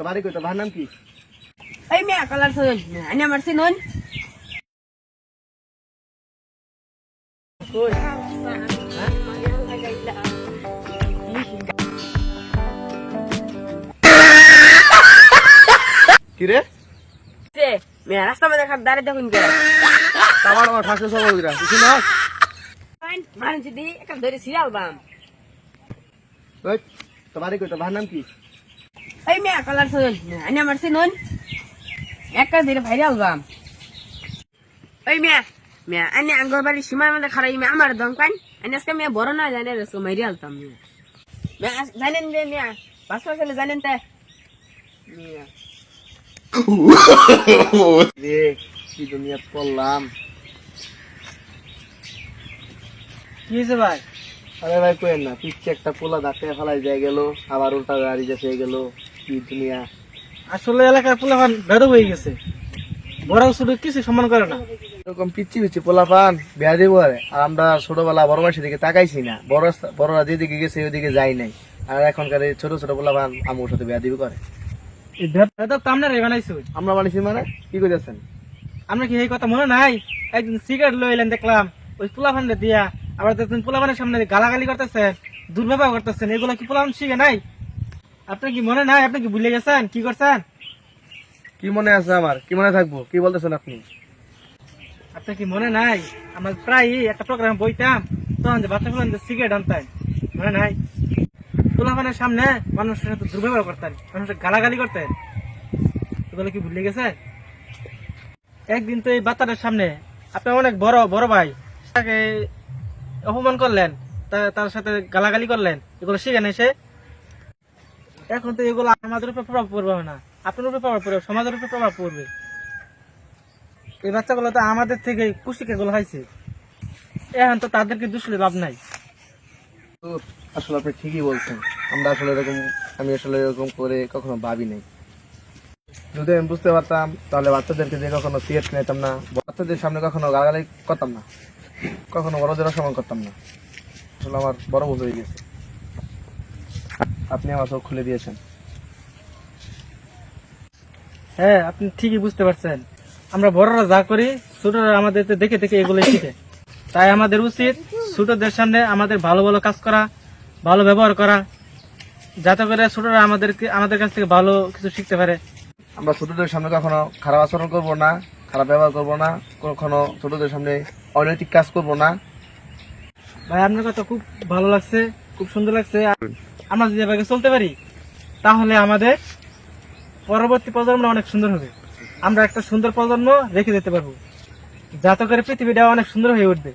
তো বাড়ি কই তো ভার নাম কি? এই মেয়া কালার শুনুন আনি আমার শুনুন কি রে? মেয়া রাস্তা মধ্যে খাট দাঁড়িয়ে দেখুন কে আমার আমার ঠাকুর সব ওইরা কিছু না মানুষ যদি একটা ধরে সিরিয়াল বাম। ওই তো বাড়ি কই তো নাম কি? এই মেয়া কালার শুনুন আনি আমার শুনুন একটা ধরে ভাইরাল বাম ওই মেয়া মেয়া আনি আঙ্গর বাড়ি সীমার মধ্যে খারাই মেয়া আমার দম আনি আজকে মেয়া বড় না জানে রে মাইরি আলতাম মেয়া। মেয়া জানেন যে মেয়া গেলে জানেন তা। মেয়া। রে কি দুনিয়া পড়লাম। কি হয়েছে ভাই? আরে ভাই কইেন না পিচ্ছে একটা পোলা ধাক্কা ফেলাই যায় গেল আবার উল্টা গাড়ি যাচ্ছে গেল। কি দুনিয়া আসলে এলাকার পোলাপান বেদ হয়ে গেছে। বড় ছোট কিছু সম্মান করে না। এরকম পিচ্ছি পিচ্ছি পোলা পান বেয়া দিব আর। আমরা ছোটবেলা বড় মাসের দিকে তাকাইছি না। বড় বড়রা যেদিকে গেছে ওইদিকে যাই নাই। আর এখনকার এই ছোট ছোট পোলা পান আমার সাথে বেয়া দিব করে। আমরা বানিয়েছি মানে? কি করতেছেন আমরা কি এই কথা মনে নাই? একদিন সিগারেট লই এলেন দেখলাম ওই পোলাপান দিয়া। আবার দেখছেন পোলাপানের সামনে গালাগালি করতেছেন দুর্ব্যবহার করতেছেন। এগুলো কি পোলাপান শিখে নাই? আপনার কি মনে নাই? আপনি কি ভুলে গেছেন? কি করছেন? কি মনে আছে আমার? কি মনে থাকব? কি বলতেছেন আপনি? আপনার কি মনে নাই? আমার প্রায় একটা প্রোগ্রাম বইতাম তখন যে বাচ্চা ফুলান সিগারেট আনতেন মনে নাই? পোলাপানের সামনে মানুষের সাথে দুর্ব্যবহার করতেন মানুষের গালাগালি করতেন। এগুলো কি ভুলে গেছে একদিন তো এই বাচ্চাটার সামনে আপনার অনেক বড় বড় ভাই তাকে অপমান করলেন তার সাথে গালাগালি করলেন এগুলো শিখে নেই সে? এখন তো এগুলো আমাদের উপর প্রভাব পড়বে না। আপনার উপরে প্রভাব পড়বে, সমাজের উপর প্রভাব পড়বে। এই বাচ্চাগুলো তো আমাদের থেকে পুষ্টিকে গুলো খাইছে। এখন তো তাদেরকে দুষলে লাভ নাই। আসলে আপনি ঠিকই বলছেন। আমরা আসলে এরকম, আমি আসলে এরকম করে কখনো ভাবি নাই। যদি আমি বুঝতে পারতাম, তাহলে বাচ্চাদেরকে দিয়ে কখনো সিগারেট নিতাম না, বাচ্চাদের সামনে কখনো গালাগালি করতাম না। কখনো বড়দের অসম্মান করতাম না। আসলে আমার বড় ভুল হয়ে গেছে। আপনি আমার চোখ খুলে দিয়েছেন। হ্যাঁ আপনি ঠিকই বুঝতে পারছেন। আমরা বড়রা যা করি ছোটরা আমাদের দেখে দেখে এগুলো শিখে। তাই আমাদের উচিত ছোটদের সামনে আমাদের ভালো ভালো কাজ করা ভালো ব্যবহার করা যাতে করে ছোটরা আমাদেরকে আমাদের কাছ থেকে ভালো কিছু শিখতে পারে। আমরা ছোটদের সামনে কখনো খারাপ আচরণ করব না খারাপ ব্যবহার করব না কখনো ছোটদের সামনে অনৈতিক কাজ করব না। ভাই আপনার কথা খুব ভালো লাগছে খুব সুন্দর লাগছে। আমরা যদি এভাবে চলতে পারি, তাহলে আমাদের পরবর্তী প্রজন্ম অনেক সুন্দর হবে। আমরা একটা সুন্দর প্রজন্ম রেখে দিতে পারব। যাতে করে পৃথিবীটা অনেক সুন্দর হয়ে উঠবে।